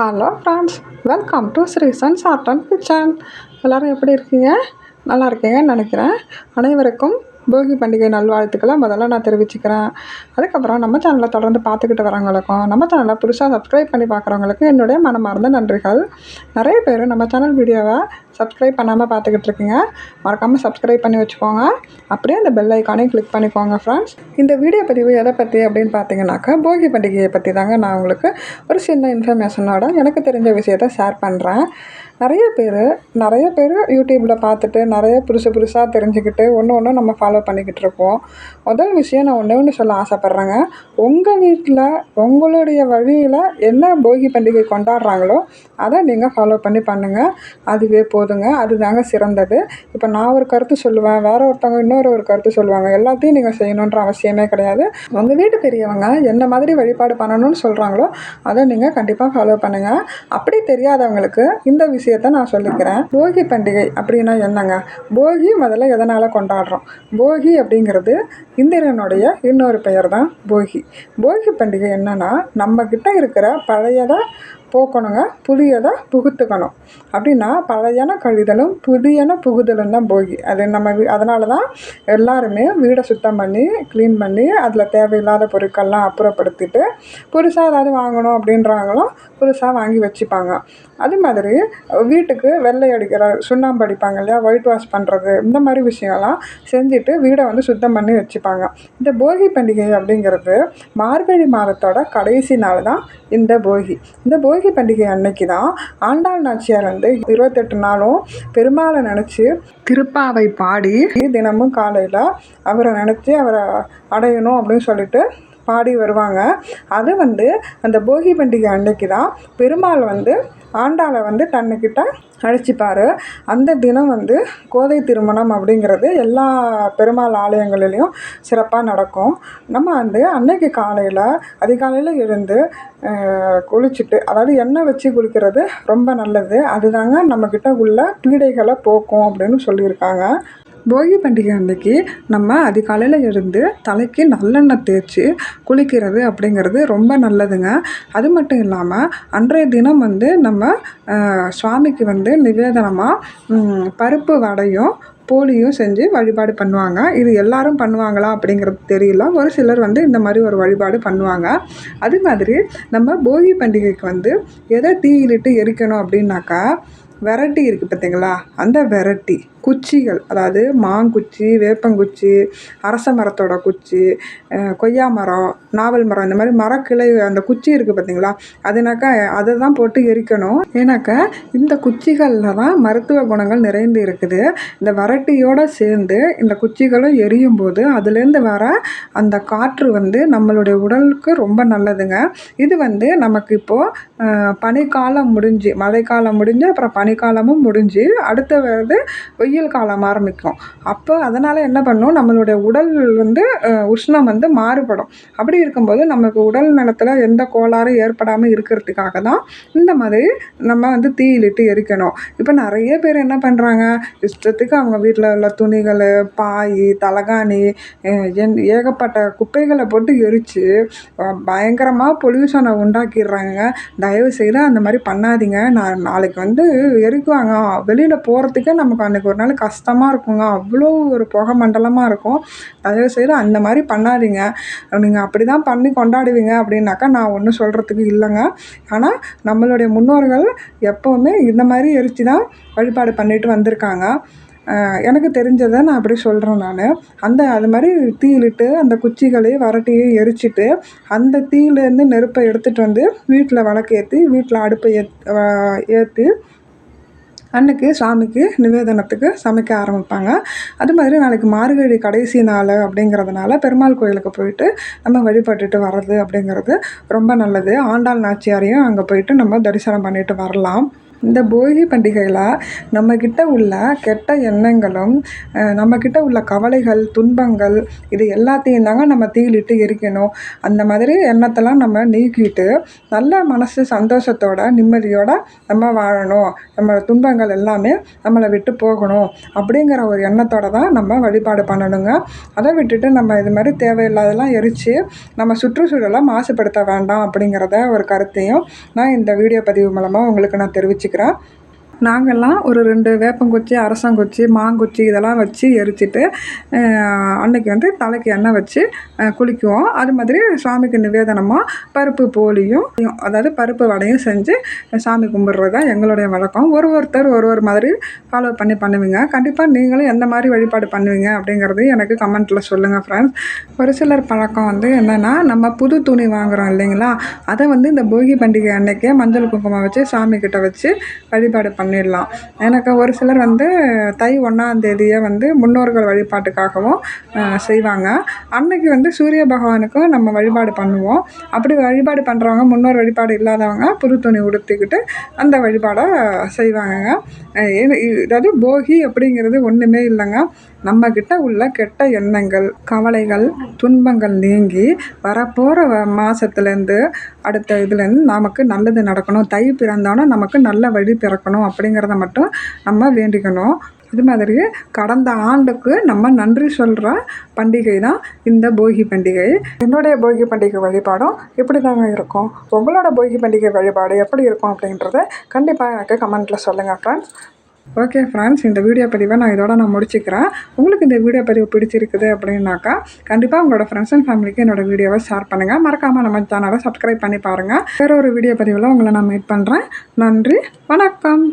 Hello friends welcome to ஸ்ரீசன் சார்ட் kitchen எல்லோரும் எப்படி இருக்கீங்க? நல்லா இருக்கீங்கன்னு நினைக்கிறேன். அனைவருக்கும் போகி பண்டிகை நல்வாழ்த்துக்களை முதல்ல நான் தெரிவிச்சுக்கிறேன். அதுக்கப்புறம் நம்ம சேனலை தொடர்ந்து பார்த்துக்கிட்டு வரவங்களுக்கும் நம்ம சேனலை புதுசாக சப்ஸ்கிரைப் பண்ணி பார்க்குறவங்களுக்கும் என்னுடைய மனமார்ந்த நன்றிகள். நிறைய பேர் நம்ம சேனல் வீடியோவை சப்ஸ்கிரைப் பண்ணாமல் பார்த்துக்கிட்டு இருக்கீங்க. மறக்காமல் சப்ஸ்கிரைப் பண்ணி வச்சுக்கோங்க. அப்படியே அந்த பெல் ஐக்கானையும் கிளிக் பண்ணிக்கோங்க ஃப்ரெண்ட்ஸ் இந்த வீடியோ பதிவு எதை பற்றி அப்படின்னு பார்த்தீங்கன்னாக்கா போகி பண்டிகையை பற்றி தாங்க நான் உங்களுக்கு ஒரு சின்ன இன்ஃபர்மேஷனோட எனக்கு தெரிஞ்ச விஷயத்த ஷேர் பண்ணுறேன் நிறைய பேர் நிறைய பேர் யூடியூப்பில் பார்த்துட்டு நிறைய புதுசு புதுசாக தெரிஞ்சுக்கிட்டு ஒன்று ஒன்று நம்ம ஃபாலோ பண்ணிக்கிட்டு இருக்கோம். முதல் விஷயம் நான் ஒன்று ஒன்று சொல்ல ஆசைப்பட்றேங்க. உங்கள் வீட்டில் உங்களுடைய வழியில் என்ன போகி பண்டிகை கொண்டாடுறாங்களோ அதை நீங்கள் ஃபாலோ பண்ணி பண்ணுங்கள் அதுவே போதுங்க. அதுதாங்க சிறந்தது. இப்போ நான் ஒரு கருத்து சொல்லுவேன் வேற ஒருத்தவங்க இன்னொரு ஒரு கருத்து சொல்லுவாங்க. எல்லாத்தையும் நீங்கள் செய்யணுன்ற அவசியமே கிடையாது. உங்கள் வீட்டு பெரியவங்க என்ன மாதிரி வழிபாடு பண்ணணும்னு சொல்கிறாங்களோ அதை நீங்கள் கண்டிப்பாக ஃபாலோ பண்ணுங்கள் அப்படி தெரியாதவங்களுக்கு இந்த விஷயம் விஷயத்த நான் சொல்லிக்கிறேன். போகி பண்டிகை அப்படின்னா என்னங்க? போகி முதல்ல எதனால் கொண்டாடுறோம்? போகி அப்படிங்கிறது இந்திரனுடைய இன்னொரு பெயர் தான் போகி. போகி பண்டிகை என்னன்னா நம்ம கிட்ட இருக்கிற பழையதை போக்கணுங்க. புதியதை புகுத்துக்கணும். அப்படின்னா பழையன கழிதலும் புதியன புகுதலும் தான் போகி. அது நம்ம வீ அதனால தான் எல்லாருமே வீடை சுத்தம் பண்ணி க்ளீன் பண்ணி அதில் தேவையில்லாத பொருட்கள்லாம் அப்புறப்படுத்திட்டு புதுசாக ஏதாவது வாங்கணும் அப்படின்றாங்களும் புதுசாக வாங்கி வச்சுப்பாங்க. அது மாதிரி வீட்டுக்கு வெள்ளை அடிக்கிற சுண்ணாம்பு அடிப்பாங்க இல்லையா ஒயிட் வாஷ் பண்ணுறது இந்த மாதிரி விஷயம்லாம் செஞ்சுட்டு வீடை வந்து சுத்தம் பண்ணி வச்சுப்பாங்க. இந்த போகி பண்டிகை அப்படிங்கிறது மார்கழி மாதத்தோட கடைசி நாள் தான் இந்த போகி. இந்த போகி போகி பண்டிகை அன்னைக்கு தான் ஆண்டாள் நாச்சியார் வந்து இருபத்தெட்டு நாளும் பெருமாளை நினச்சி திருப்பாவை பாடி தினமும் காலையில் அவரை நினச்சி அவரை அடையணும் அப்படின்னு சொல்லிட்டு பாடி வருவாங்க. அது வந்து அந்த போகி பண்டிகை அன்னைக்கு தான் பெருமாள் வந்து ஆண்டாளை வந்து தன்னுக்கிட்ட அழைச்சிப்பார். அந்த தினம் வந்து கோதை திருமணம் அப்படிங்கிறது எல்லா பெருமாள் ஆலயங்களிலையும் சிறப்பாக நடக்கும். நம்ம வந்து அன்னைக்கு காலையில் அதிகாலையில் எழுந்து குளிச்சுட்டு அதாவது எண்ணெய் வச்சு குளிக்கிறது ரொம்ப நல்லது. அதுதாங்க நம்மக்கிட்ட உள்ள பீடைகளை போக்கும் அப்படின்னு சொல்லியிருக்காங்க. போகி பண்டிகை அன்றைக்கி நம்ம அதிகாலையில் எழுந்து தலைக்கு நல்லெண்ணெய் தேய்ச்சி குளிக்கிறது அப்படிங்கிறது ரொம்ப நல்லதுங்க. அது மட்டும் இல்லாமல் அன்றைய தினம் வந்து நம்ம சுவாமிக்கு வந்து நிவேதனமாக பருப்பு வடையும் போலியும் செஞ்சு வழிபாடு பண்ணுவாங்க. இது எல்லாரும் பண்ணுவாங்களா அப்படிங்கிறது தெரியல. ஒரு சிலர் வந்து இந்த மாதிரி ஒரு வழிபாடு பண்ணுவாங்க. அது மாதிரி நம்ம போகி பண்டிகைக்கு வந்து எதை தீயிலிட்டு எரிக்கணும் அப்படின்னாக்கா வெரைட்டி இருக்குது பார்த்தீங்களா அந்த வெரைட்டி குச்சிகள் அதாவது மாங்குச்சி வேப்பங்குச்சி அரச மரத்தோட குச்சி கொய்யா மரம் நாவல் மரம் இந்த மாதிரி மரக்கிளை அந்த குச்சி இருக்குது பார்த்தீங்களா அதுனாக்கா அதை தான் போட்டு எரிக்கணும். ஏன்னாக்கா இந்த குச்சிகளில் தான் மருத்துவ குணங்கள் நிறைந்து இருக்குது. இந்த வரட்டியோடு சேர்ந்து இந்த குச்சிகளும் எரியும் போது அதுலேருந்து வர அந்த காற்று வந்து நம்மளுடைய உடலுக்கு ரொம்ப நல்லதுங்க. இது வந்து நமக்கு இப்போது பனிக்காலம் முடிஞ்சு மழைக்காலம் முடிஞ்சு அப்புறம் பனி பனிக்காலமும் முடிஞ்சு அடுத்த வந்து வெயில் காலம் ஆரம்பிக்கும். அப்போ அதனால் என்ன பண்ணும்? நம்மளுடைய உடல் வந்து உஷ்ணம் வந்து மாறுபடும். அப்படி இருக்கும்போது நமக்கு உடல் நலத்தில் எந்த கோளாறும் ஏற்படாமல் இருக்கிறதுக்காக தான் இந்த மாதிரி நம்ம வந்து தீயிலிட்டு எரிக்கணும். இப்போ நிறைய பேர் என்ன பண்ணுறாங்க இஷ்டத்துக்கு அவங்க வீட்டில் உள்ள துணிகள் பாய் தலகாணி ஏகப்பட்ட குப்பைகளை போட்டு எரித்து பயங்கரமாக பொல்யூஷனை உண்டாக்கிடுறாங்க. தயவு செய்து அந்த மாதிரி பண்ணாதீங்க. நான் நாளைக்கு வந்து எரிக்குவாங்க. வெளியில் போகிறதுக்கே நமக்கு அன்றைக்கி ஒரு நாள் கஷ்டமாக இருக்குங்க. அவ்வளோ ஒரு புகை மண்டலமாக இருக்கும். தயவுசெய்து அந்த மாதிரி பண்ணாதீங்க. நீங்கள் அப்படி தான் பண்ணி கொண்டாடுவீங்க அப்படின்னாக்கா நான் ஒன்றும் சொல்கிறதுக்கு இல்லைங்க. ஆனால் நம்மளுடைய முன்னோர்கள் எப்போவுமே இந்த மாதிரி எரித்து தான் வழிபாடு பண்ணிட்டு வந்திருக்காங்க. எனக்கு தெரிஞ்சதை நான் அப்படி சொல்கிறேன் நான். அந்த அது மாதிரி தீயிலிட்டு அந்த குச்சிகளையும் வரட்டியும் எரிச்சிட்டு அந்த தீயிலேருந்து நெருப்பை எடுத்துகிட்டு வந்து வீட்டில் விளக்கேற்றி வீட்டில் அடுப்பை ஏத் ஏற்றி அன்னைக்கு சாமிக்கு நிவேதனத்துக்கு சமைக்க ஆரம்பிப்பாங்க. அது மாதிரி நாளைக்கு மார்கழி கடைசி நாள் அப்படிங்கிறதுனால பெருமாள் கோயிலுக்கு போயிட்டு நம்ம வழிபட்டுட்டு வர்றது அப்படிங்கிறது ரொம்ப நல்லது. ஆண்டாள் நாச்சியாரையும் அங்கே போயிட்டு நம்ம தரிசனம் பண்ணிட்டு வரலாம். இந்த போகி பண்டிகையில் நம்மக்கிட்ட உள்ள கெட்ட எண்ணங்களும் நம்மக்கிட்ட உள்ள கவலைகள் துன்பங்கள் இது எல்லாத்தையும் தாங்க நம்ம தீயிலிட்டு எரிக்கணும். அந்த மாதிரி எண்ணத்தெல்லாம் நம்ம நீக்கிட்டு நல்ல மனசு சந்தோஷத்தோட நிம்மதியோட நம்ம வாழணும். நம்ம துன்பங்கள் எல்லாமே நம்மளை விட்டு போகணும் அப்படிங்கிற ஒரு எண்ணத்தோட தான் நம்ம வழிபாடு பண்ணணுங்க. அதை விட்டுட்டு நம்ம இது மாதிரி தேவையில்லாதெல்லாம் எரித்து நம்ம சுற்றுச்சூழலை மாசுபடுத்த வேண்டாம் அப்படிங்கிறத ஒரு கருத்தையும் நான் இந்த வீடியோ பதிவு மூலமாக உங்களுக்கு நான் தெரிவிச்சுக்கிறேன் நாங்கள்லாம் ஒரு ரெண்டு வேப்பங்குச்சி அரசங்குச்சி மாங்குச்சி இதெல்லாம் வச்சு எரிச்சிட்டு அன்னைக்கு வந்து தலைக்கு எண்ணெய் வச்சு குளிக்குவோம். அது மாதிரி சாமிக்கு நிவேதனமாக பருப்பு போலியும் அதாவது பருப்பு வடையும் செஞ்சு சாமி கும்பிட்றது தான் எங்களுடைய வழக்கம். ஒரு ஒருத்தர் ஒரு ஒரு மாதிரி ஃபாலோ பண்ணி பண்ணுவீங்க. கண்டிப்பாக நீங்களும் எந்த மாதிரி வழிபாடு பண்ணுவீங்க அப்படிங்கிறது எனக்கு கமெண்ட்டில் சொல்லுங்கள் ஃப்ரெண்ட்ஸ் ஒரு சிலர் பழக்கம் வந்து என்னென்னா நம்ம புது துணி வாங்குகிறோம் இல்லைங்களா? அதை வந்து இந்த போகி பண்டிகை அன்னைக்கே மஞ்சள் குங்குமம் வச்சு சாமி கிட்ட வச்சு வழிபாடு பண்ண பண்ணிடலாம். எனக்கு ஒரு சிலர் வந்து தை ஒன்றாந்தேதியை வந்து முன்னோர்கள் வழிபாட்டுக்காகவும் செய்வாங்க. அன்னைக்கு வந்து சூரிய பகவானுக்கும் நம்ம வழிபாடு பண்ணுவோம். அப்படி வழிபாடு பண்ணுறவங்க முன்னோர் வழிபாடு இல்லாதவங்க புது துணி உடுத்திக்கிட்டு அந்த வழிபாடை செய்வாங்கங்க அதாவது போகி அப்படிங்கிறது ஒன்றுமே இல்லைங்க. நம்மக்கிட்ட உள்ள கெட்ட எண்ணங்கள் கவலைகள் துன்பங்கள் நீங்கி வரப்போகிற மாதத்துலேருந்து அடுத்த இதுலேருந்து நமக்கு நல்லது நடக்கணும். தை பிறந்தோன்னா நமக்கு நல்ல வழி பிறக்கணும் அப்படிங்கிறத மட்டும் நம்ம வேண்டிக்கணும். இது மாதிரி கடந்த ஆண்டுக்கு நம்ம நன்றி சொல்கிற பண்டிகை தான் இந்த போகி பண்டிகை. என்னுடைய போகி பண்டிகை வழிபாடும் இப்படி தாங்க இருக்கும். உங்களோட போகி பண்டிகை வழிபாடு எப்படி இருக்கும் அப்படின்றத கண்டிப்பாக எனக்கு கமெண்ட்டில் சொல்லுங்கள் ஃப்ரெண்ட்ஸ் ஓகே ஃப்ரெண்ட்ஸ் இந்த வீடியோ பதிவை நான் இதோட நான் முடிச்சுக்கிறேன். உங்களுக்கு இந்த வீடியோ பதிவு பிடிச்சிருக்குது அப்படின்னாக்கா கண்டிப்பாக உங்களோட ஃப்ரெண்ட்ஸ் அண்ட் ஃபேமிலிக்கு என்னோட வீடியோவை ஷேர் பண்ணுங்கள் மறக்காமல் நம்ம சேனலை சப்ஸ்கிரைப் பண்ணி பாருங்கள் வேறு ஒரு வீடியோ பதிவில் உங்களை நான் மீட் பண்ணுறேன் நன்றி வணக்கம்.